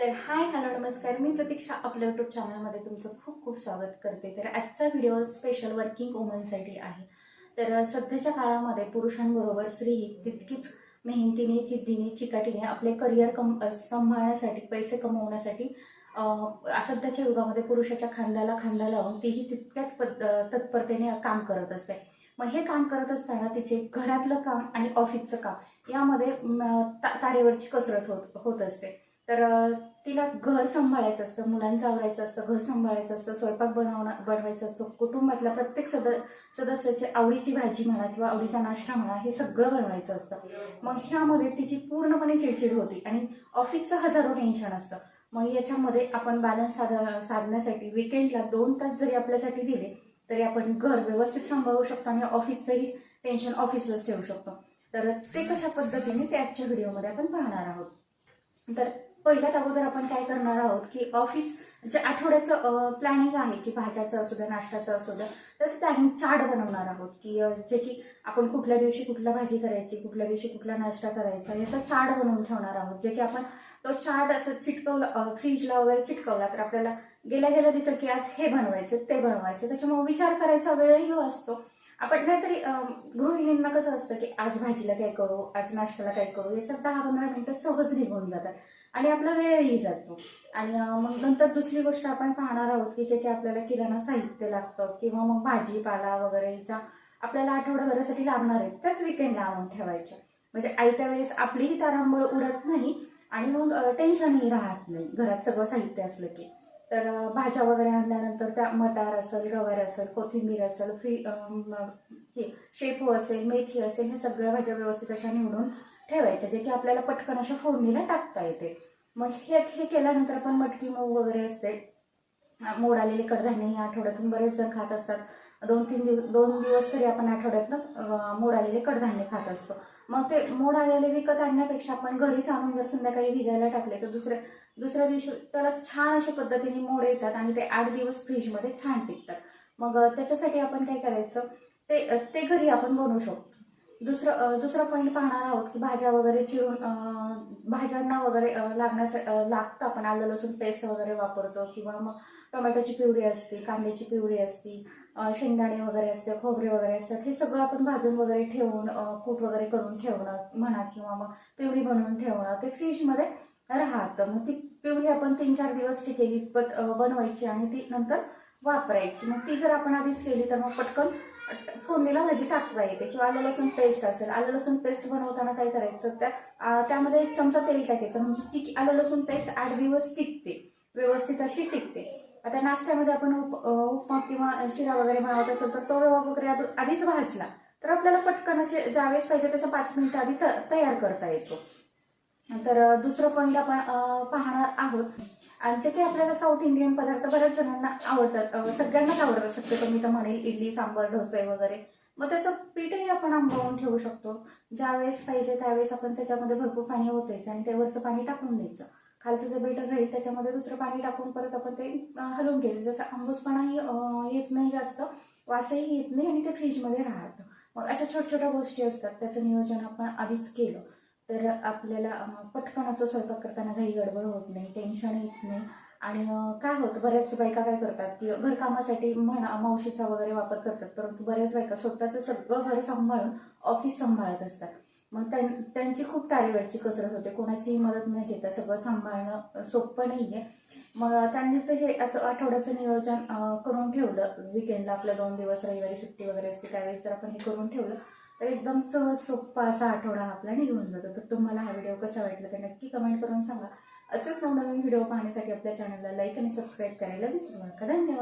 तर hi hello नमस्कार. मी प्रतीक्षा आपल्या युट्यूब चॅनलमध्ये तुमचं खूप खूप स्वागत करते. तर आजचा व्हिडिओ स्पेशल वर्किंग वुमनसाठी आहे. तर सध्याच्या काळामध्ये पुरुषांबरोबर स्त्री ही तितकीच मेहनतीने जिद्दीने चिकाटीने आपले करिअर कम सांभाळण्यासाठी पैसे कमवण्यासाठी सध्याच्या युगामध्ये पुरुषाच्या खांद्याला खांदा लावून तीही तितक्याच पद तत्परतेने काम करत असते. मग हे काम करत असताना तिचे घरातलं काम आणि ऑफिसचं काम यामध्ये ता- तारेवरची कसरत होत होत असते. तर तिला घर सांभाळायचं असतं मुलांचं आवरायचं असतं घर सांभाळायचं असतं स्वयंपाक बनवणं बनवायचं असतं कुटुंबातल्या प्रत्येक सद सदस्याची आवडीची भाजी म्हणा किंवा आवडीचा नाश्ता म्हणा हे सगळं बनवायचं असतं. मग ह्यामध्ये तिची पूर्णपणे चिडचिड होती आणि ऑफिसचं हजारो टेन्शन असतं. मग याच्यामध्ये आपण बॅलन्स साध साधण्यासाठी विकेंडला दोन तास जरी आपल्यासाठी दिले तरी आपण घर व्यवस्थित सांभाळू शकतो आणि ऑफिसचंही टेन्शन ऑफिसलाच ठेवू शकतो. तर ते कशा पद्धतीने ते आजच्या व्हिडिओमध्ये आपण पाहणार आहोत. तर पहिल्यात अगोदर आपण काय करणार आहोत की ऑफिस जे आठवड्याचं प्लॅनिंग आहे की भाज्याचं असू द्या नाश्त्याचं असू द्या तसं प्लॅनिंग चार्ट बनवणार आहोत की जे की आपण कुठल्या दिवशी कुठला भाजी करायची कुठल्या दिवशी कुठला नाश्ता करायचा याचा चार्ट बनवून ठेवणार आहोत. जे की आपण तो चार्ट असं चिटकवला फ्रीजला वगैरे चिटकवला तर आपल्याला गेल्या गेल्या दिसेल की आज हे बनवायचं ते बनवायचं त्याच्यामुळे विचार करायचा वेळही हो असतो. आपण नाहीतरी गृहिणींना कसं असतं की आज भाजीला काय करू आज नाश्त्याला काय करू याच्यात दहा पंधरा मिनिटं सहज निघून जातात. आणि आपला वेळही जातो. आणि मग नंतर दुसरी गोष्ट आपण पाहणार आहोत की जे की आपल्याला किराणा साहित्य लागतं किंवा मग भाजीपाला वगैरे ज्या आपल्याला आठवड्याभरासाठी लागणार आहेत त्याच विकेंडला आणून ठेवायच्या. म्हणजे आयत्या वेळेस आपलीही तारांबळ उडत नाही आणि मग टेन्शनही राहत नाही घरात सगळं साहित्य असलं की. तर भाज्या वगैरे आणल्यानंतर त्या मटार असेल गवार असेल कोथिंबीर असेल फ्री हे शेपू असेल मेथी असेल ह्या सगळ्या भाज्या व्यवस्थित अशा निवडून ठेवायच्या जे की आपल्याला पटकन अशा फोडणीला टाकता येते. मग हे हे केल्यानंतर आपण मटकी मूग वगैरे असते. मोड आलेले कडधान्य हे आठवड्यातून बरेच जण खात असतात. दोन तीन दिवस दोन दिवस तरी आपण आठवड्यातनं मोड आलेले कडधान्य खात असतो. मग ते मोड आलेले विकत आणण्यापेक्षा आपण घरीच आणून जर संध्याकाळी भिजायला टाकले तर दुसऱ्या दुसऱ्या दिवशी त्याला छान अशा पद्धतीने मोड येतात आणि ते आठ दिवस फ्रीजमध्ये छान टिकतात. मग त्याच्यासाठी आपण काय करायचं? ते ते घरी आपण बनवू शकतो. दुसरं दुसरा पॉईंट पाहणार आहोत की भाज्या वगैरे चिरून भाज्यांना वगैरे लागण्यासाठी लागतं. आपण आलं लसूण पेस्ट वगैरे वापरतो किंवा मग टोमॅटोची पिवरी असते कांद्याची पिवरी असते शेंगदाणे वगैरे असते खोबरे वगैरे असतात. हे सगळं आपण भाजून वगैरे ठेवून कूट वगैरे करून ठेवणं म्हणा किंवा मग पिवरी बनवून ठेवणं ते फ्रीजमध्ये राहतं. मग ती पिवरी आपण तीन चार दिवस टिकेली पत बनवायची आणि ती नंतर वापरायची. मग ती जर आपण आधीच केली तर मग पटकन फोडणीला भाजी टाकता येते किंवा आलं लसूण पेस्ट असेल. आलं लसूण पेस्ट बनवताना काय करायचं? त्या त्यामध्ये एक चमचा तेल टाकायचं. म्हणजे ती आलं लसूण पेस्ट आठ दिवस टिकते. व्यवस्थित अशी टिकते. आता नाश्त्यामध्ये आपण उप उपमा किंवा शिरा वगैरे बनवत असेल तर तो रवा वगैरे आधीच भाजला तर आपल्याला पटकन असे ज्यावेळेस पाहिजे तशा पाच मिनिटं आधी त- तयार करता येतो. तर दुसरं पॉईंट आपण पाहणार आहोत. आणि ते आपल्याला साऊथ इंडियन पदार्थ बऱ्याच जणांना आवडतात. सगळ्यांनाच आवडतात. शक्यतो मी तर म्हणेल इडली सांबर डोसे वगैरे. मग त्याचं पीठही आपण आंबवून ठेवू शकतो. ज्यावेळेस पाहिजे त्यावेळेस आपण त्याच्यामध्ये भरपूर पाणी ओतायचं आणि त्यावरचं पाणी टाकून द्यायचं. खालचं जे बेटर राहील त्याच्यामध्ये दुसरं पाणी टाकून परत आपण ते हलवून घ्यायचं. जसं आंबूसपणाही येत नाही जास्त वासही येत नाही आणि ते फ्रीजमध्ये राहतं. मग अशा छोट्या छोट्या गोष्टी असतात. त्याचं नियोजन आपण आधीच केलं. तर आपल्याला पटकन असं स्वयंपाक करताना काही गडबड होत नाही टेन्शन येत नाही. आणि काय होतं बऱ्याच बायका काय करतात की घरकामासाठी म्हणा मावशीचा वगैरे वापर करतात परंतु बऱ्याच बायका स्वतःचं सगळं घर सांभाळून ऑफिस सांभाळत असतात. मग त्यां त्यांची खूप तारेवरची कसरत होते. कोणाचीही मदत न घेता सगळं सांभाळणं सोपं नाही आहे मग त्यांनीच हे असं आठवड्याचं नियोजन करून ठेवलं. विकेंडला आपलं दोन दिवस रविवारी सुट्टी वगैरे असते त्यावेळेस जर आपण हे करून ठेवलं तर एकदम सहज सोप्पा असा आठवडा आपला निघून जातो. तर तुम्हाला हा व्हिडिओ कसा वाटला ते नक्की कमेंट करून सांगा. असेच नवनवीन व्हिडिओ पाहण्यासाठी आपल्या चॅनलला लाईक आणि सबस्क्राईब करायला विसरू नका. धन्यवाद.